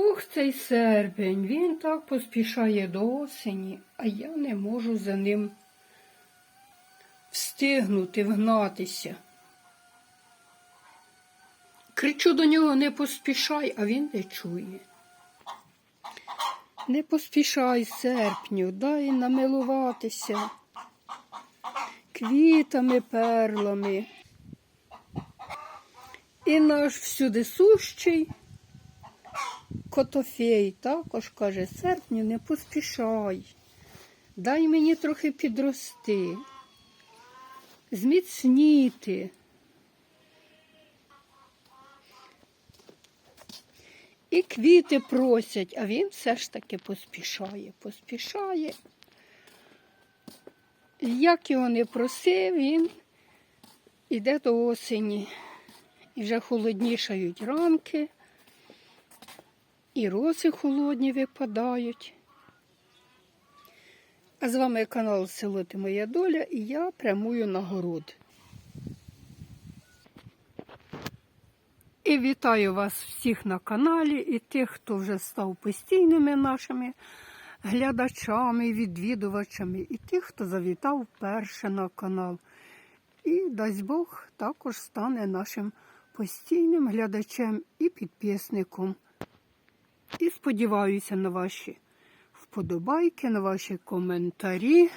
Ух, цей серпень, він так поспішає до осені, а я не можу за ним встигнути, вгнатися. Кричу до нього не поспішай, а він не чує. Не поспішай, серпню, дай намилуватися квітами, перлами. І наш всюди сущий Котофей також каже, серпню не поспішай, дай мені трохи підрости, зміцніти. І квіти просять, а він все ж таки поспішає, поспішає. Як його не просив, він іде до осені. І вже холоднішають ранки, і роси холодні випадають. А з вами канал Село Ти Моя Доля і я прямую на город. І вітаю вас всіх на каналі і тих, хто вже став постійними нашими глядачами, відвідувачами, і тих, хто завітав вперше на канал. І дасть Бог також стане нашим постійним глядачем і підписником. І сподіваюся на ваші вподобайки, на ваші коментарі.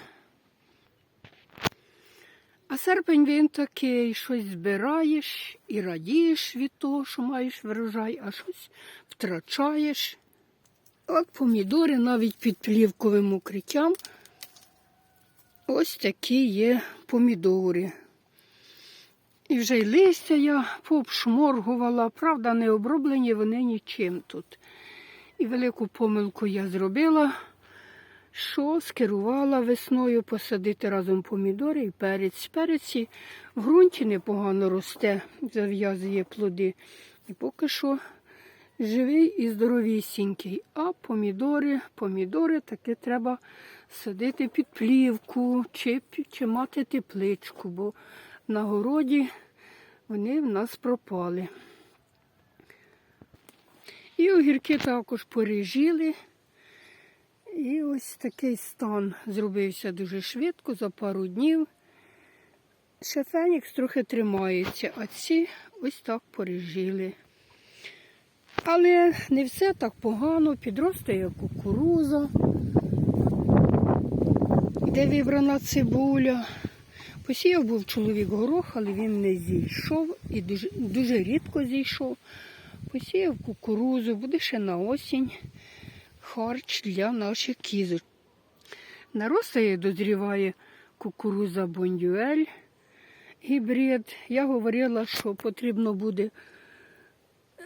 А серпень він такий, щось збираєш і радієш від того, що маєш врожай, а щось втрачаєш. От помідори навіть під плівковим укриттям. Ось такі є помідори. І вже й листя я пообшморгувала, правда, не оброблені вони нічим тут. І велику помилку я зробила, що скерувала весною посадити разом помідори і перець. Перець в ґрунті непогано росте, зав'язує плоди. І поки що живий і здоровісінький. А помідори, помідори таки треба садити під плівку чи, чи мати тепличку, бо на городі вони в нас пропали. І огірки також поріжіли. І ось такий стан зробився дуже швидко, за пару днів. Ще фенікс трохи тримається, а ці ось так поріжіли. Але не все так погано, підростає кукуруза, де вибрана цибуля. Посіяв був чоловік горох, але він не зійшов і дуже, дуже рідко зійшов. Посіяв кукурузу, буде ще на осінь харч для наших кізочок. Наростає, дозріває кукуруза бондюель гібрид. Я говорила, що потрібно буде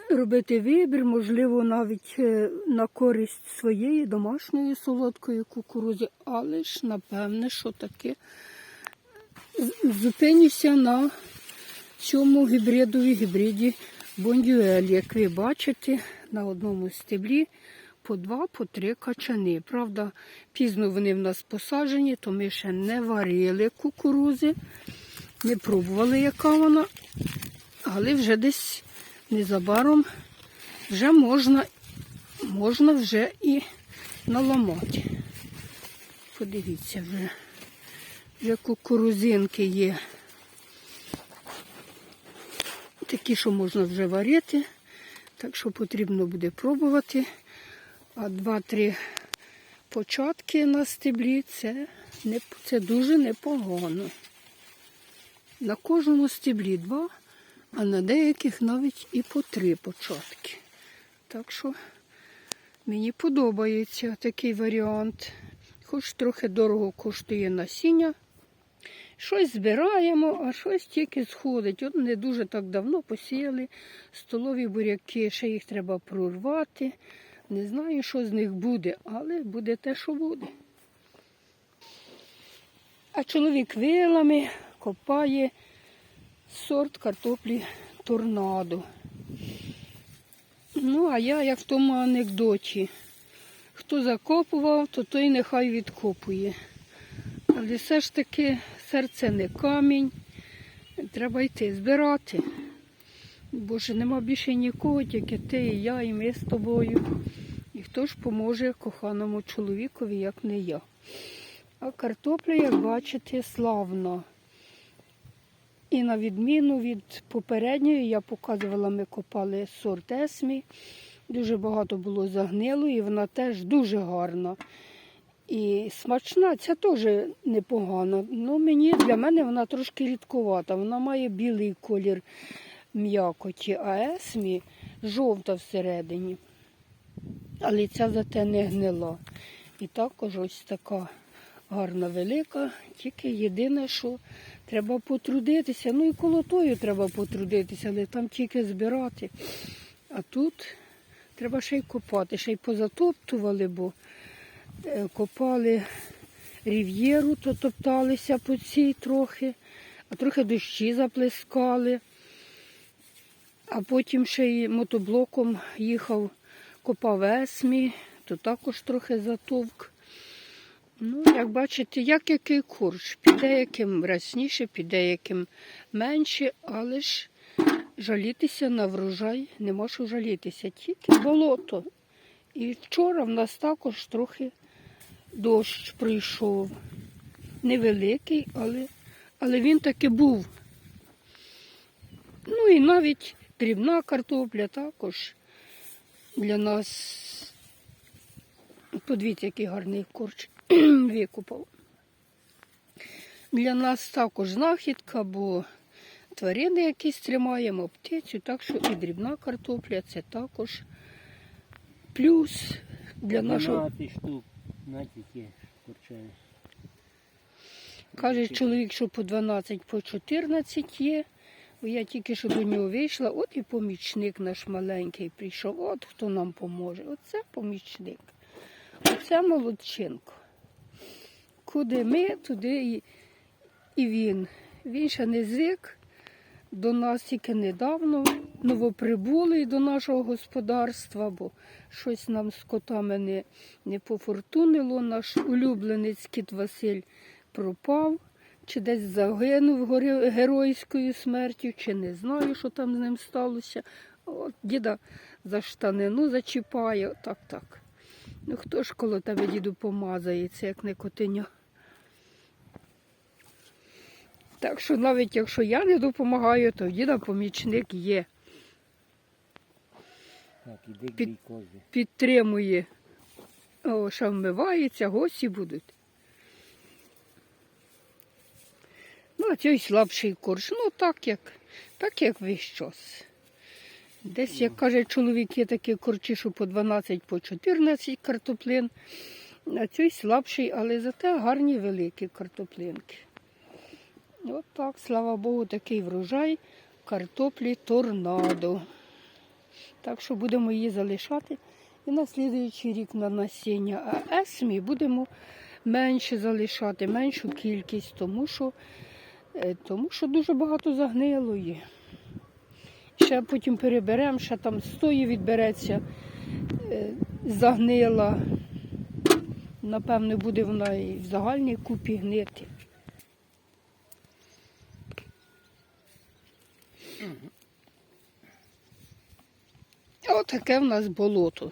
робити вибір, можливо, навіть е, на користь своєї домашньої солодкої кукурузи, але ж, напевне, що таке зупинюся на цьому гібридові гібриді бондюель. Як ви бачите, на одному стеблі по два, по три качани. Правда, пізно вони в нас посаджені, то ми ще не варили кукурузи, не пробували, яка вона, але вже десь незабаром вже можна, можна вже і наламати. Подивіться вже. Вже кукурузинки є. Такі, що можна вже варити, так що потрібно буде пробувати. А два-три початки на стеблі це, не, це дуже непогано. На кожному стеблі два, а на деяких навіть і по три початки. Так що мені подобається такий варіант. Хоч трохи дорого коштує насіння. Щось збираємо, а щось тільки сходить. От не дуже так давно посіяли столові буряки, ще їх треба прорвати. Не знаю, що з них буде, але буде те, що буде. А чоловік вилами копає сорт картоплі торнадо. Ну, а я, як в тому анекдоті, хто закопував, то той нехай відкопує. Але все ж таки серце не камінь. Треба йти збирати. Боже, нема більше нікого, тільки ти і я, і ми з тобою. І хто ж поможе коханому чоловікові, як не я. А картопля, як бачите, славна. І на відміну від попередньої, я показувала, ми копали сорт Есмі. Дуже багато було загнило, і вона теж дуже гарна. І смачна, ця теж непогана. Ну, мені, для мене вона трошки рідковата. Вона має білий колір м'якоті, а Есмі жовта всередині. Але ця зате не гнила. І також ось така гарна велика, тільки єдине, що треба потрудитися. Ну і коло тою треба потрудитися, але там тільки збирати. А тут треба ще й копати, ще й позатоптували, бо копали рів'єру, то топталися по цій трохи, а трохи дощі заплескали. А потім ще й мотоблоком їхав, копав есмі, то також трохи затовк. Ну, як бачите, як який курч. Під деяким рясніше, під деяким менше, але ж жалітися на врожай не можу жалітися. Тільки болото. І вчора в нас також трохи дощ прийшов. Невеликий, але, але він таки був. Ну і навіть дрібна картопля також для нас. Подивіться, який гарний корч викупав. Для нас також знахідка, бо тварини якісь тримаємо, птицю, так що і дрібна картопля це також плюс для нашого. 12 на тільки курчає. Каже чоловік, що по 12, по 14 є. Я тільки що до нього вийшла, от і помічник наш маленький прийшов, от хто нам поможе. Оце помічник. Оце молодчинко. Куди ми, туди і, і він. Він ще не звик до нас тільки недавно, новоприбулий до нашого господарства, бо щось нам з котами не, не пофортунило. Наш улюбленець кіт Василь пропав, чи десь загинув геройською смертю, чи не знаю, що там з ним сталося. От діда за штанину зачіпає, так, так. Ну хто ж коло тебе, діду, помазається, як не котеня. Так що навіть якщо я не допомагаю, то діда помічник є, Так, іди Під- підтримує. О, що вмивається, гості будуть. Ну, а цей слабший корж, ну так як, так як весь час. Десь, як каже чоловік, є такі корчі, що по 12, по 14 картоплин. А цей слабший, але зате гарні великі картоплинки. От так, слава Богу, такий врожай картоплі торнадо. Так що будемо її залишати і на слідуючий рік на насіння. А есмі будемо менше залишати, меншу кількість, тому що, е, тому що дуже багато загнилої. Ще потім переберемо, ще там з тої відбереться е, загнила. Напевно, буде вона і в загальній купі гнити. Отаке в нас болото.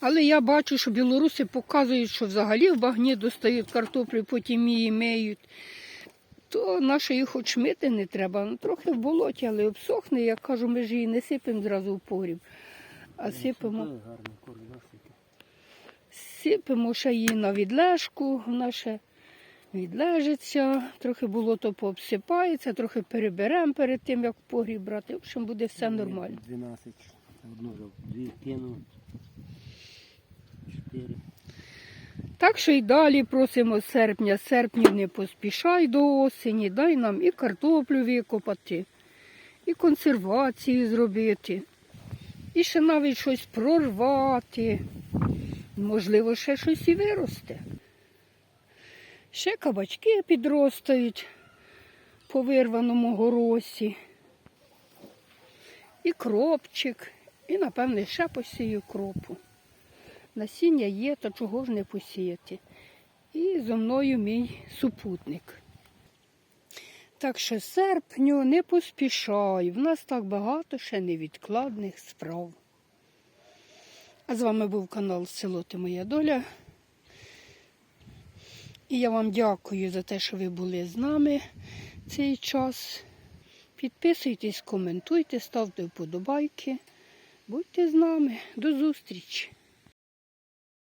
Але я бачу, що білоруси показують, що взагалі в багні достають картоплю, потім її миють. То нашої хоч мити не треба. Ну, трохи в болоті, але обсохне. Я кажу, ми ж її не сипемо зразу в погріб, а сипемо. Сипемо ще її на відлежку, вона ще відлежиться, трохи болото пообсипається, трохи переберемо перед тим, як в погріб брати. В общем, буде все нормально. 12. Одну вже дві. Чотири. Так що й далі просимо серпня, з серпня не поспішай до осені, дай нам і картоплю викопати, і консервацію зробити, і ще навіть щось прорвати. Можливо, ще щось і виросте. Ще кабачки підростають по вирваному горосі. І кропчик, і, напевне, ще посію кропу. Насіння є, то чого ж не посіяти. І зо мною мій супутник. Так що серпню не поспішай. В нас так багато ще невідкладних справ. А з вами був канал Село Ти Моя Доля. І я вам дякую за те, що ви були з нами цей час. Підписуйтесь, коментуйте, ставте вподобайки. Будьте з нами. До зустрічі!